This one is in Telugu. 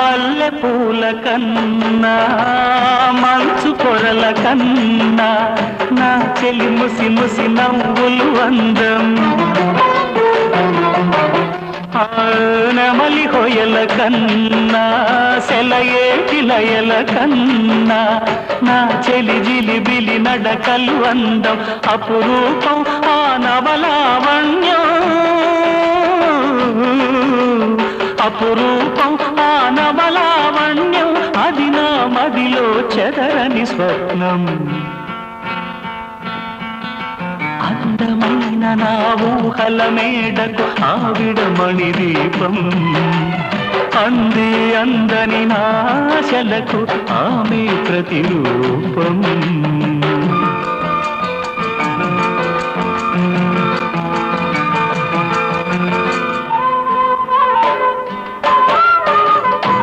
మల్లె పూల కన్నా మంచు పొరల కన్నా నా చెలి ముసి ముసి నవ్వులు అందం. ఆ నెమలి హొయల కన్నా సెలయేటి లయల కన్నా నా చెలి జిలిబిలి నడకలు అందం. అపురూపం ఆ నవలావణ్యం అపురూపం నా చెదరని స్వప్నం. అందమైన నా ఊహల మేడకు ఆవిడ మణి దీపం. అంది అందని నాశలకు ఆమె ప్రతిరూపం.